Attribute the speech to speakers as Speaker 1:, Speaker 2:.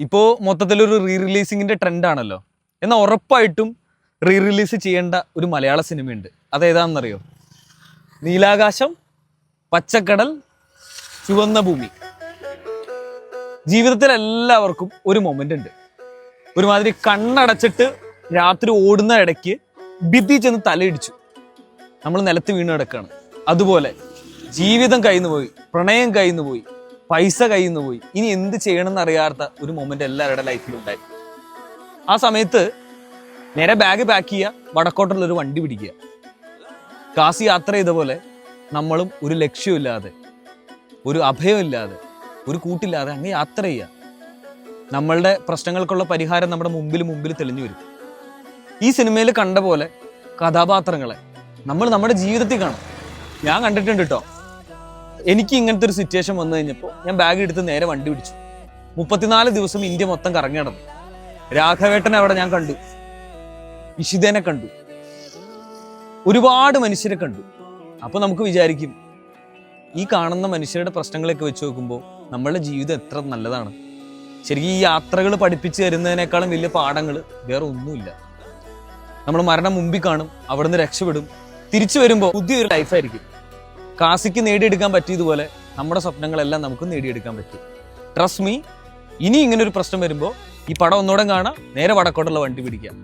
Speaker 1: ഇപ്പോൾ മൊത്തത്തിലൊരു റീ റിലീസിങ്ങിന്റെ ട്രെൻഡാണല്ലോ എന്നാൽ ഉറപ്പായിട്ടും റീ റിലീസ് ചെയ്യേണ്ട ഒരു മലയാള സിനിമയുണ്ട്. അതേതാണെന്നറിയോ? നീലാകാശം പച്ചക്കടൽ ചുവന്ന ഭൂമി. ജീവിതത്തിൽ എല്ലാവർക്കും ഒരു മൊമെന്റ് ഉണ്ട്. ഒരുമാതിരി കണ്ണടച്ചിട്ട് രാത്രി ഓടുന്ന ഇടയ്ക്ക് ഭിത്തി ചെന്ന് തലയിടിച്ചു. നമ്മൾ നിലത്ത് വീണ് കിടക്കുകയാണ്. അതുപോലെ ജീവിതം കയ്യിൽ നിന്ന് പോയി പ്രണയം കയ്യിൽ നിന്ന് പോയി പൈസ കയ്യിൽ നിന്ന് പോയി. ഇനി എന്ത് ചെയ്യണമെന്ന് അറിയാത്ത ഒരു മൊമെന്റ് എല്ലാവരുടെ ലൈഫിൽ ഉണ്ടായി. ആ സമയത്ത് നേരെ ബാഗ് പാക്ക് ചെയ്യുക വടക്കോട്ടുള്ള ഒരു വണ്ടി പിടിക്കുക. കാസി യാത്ര ചെയ്ത പോലെ നമ്മളും ഒരു ലക്ഷ്യമില്ലാതെ ഒരു അഭയമില്ലാതെ ഒരു കൂട്ടില്ലാതെ അങ്ങ് യാത്ര ചെയ്യുക. നമ്മളുടെ പ്രശ്നങ്ങൾക്കുള്ള പരിഹാരം നമ്മുടെ മുമ്പിൽ മുമ്പിൽ തെളിഞ്ഞു വരും. ഈ സിനിമയിൽ കണ്ട പോലെ കഥാപാത്രങ്ങളെ നമ്മൾ നമ്മുടെ ജീവിതത്തിൽ കാണും. ഞാൻ കണ്ടിട്ടുണ്ട് കേട്ടോ എനിക്ക് ഇങ്ങനത്തെ ഒരു സിറ്റുവേഷൻ വന്നു കഴിഞ്ഞപ്പോൾ ഞാൻ ബാഗ് എടുത്ത് നേരെ വണ്ടി പിടിച്ചു. മുപ്പത്തിനാല് ദിവസം ഇന്ത്യ മൊത്തം കറങ്ങി നടന്നു. രാഘവേട്ടനെ അവിടെ ഞാൻ കണ്ടു. ഇഷിതേനെ കണ്ടു. ഒരുപാട് മനുഷ്യരെ കണ്ടു. അപ്പൊ നമുക്ക് വിചാരിക്കും ഈ കാണുന്ന മനുഷ്യരുടെ പ്രശ്നങ്ങളൊക്കെ വെച്ച് നോക്കുമ്പോൾ നമ്മളുടെ ജീവിതം എത്ര നല്ലതാണ്. ശരിക്കും ഈ യാത്രകൾ പഠിപ്പിച്ചു തരുന്നതിനേക്കാളും വലിയ പാഠങ്ങൾ വേറെ ഒന്നുമില്ല. നമ്മൾ മരണം മുമ്പിൽ കാണും അവിടുന്ന് രക്ഷപ്പെടും. തിരിച്ചു വരുമ്പോൾ പുതിയൊരു ലൈഫായിരിക്കും കാസിക്ക് നേടിയെടുക്കാൻ പറ്റിയതുപോലെ നമ്മുടെ സ്വപ്നങ്ങളെല്ലാം നമുക്ക് നേടിയെടുക്കാൻ പറ്റും. ട്രസ്റ്റ് മീ ഇനി ഇങ്ങനെ ഒരു പ്രശ്നം വരുമ്പോൾ ഈ പടം ഒന്നുകൂടെ കാണാം നേരെ വടക്കോട്ടുള്ള വണ്ടി പിടിക്കാം.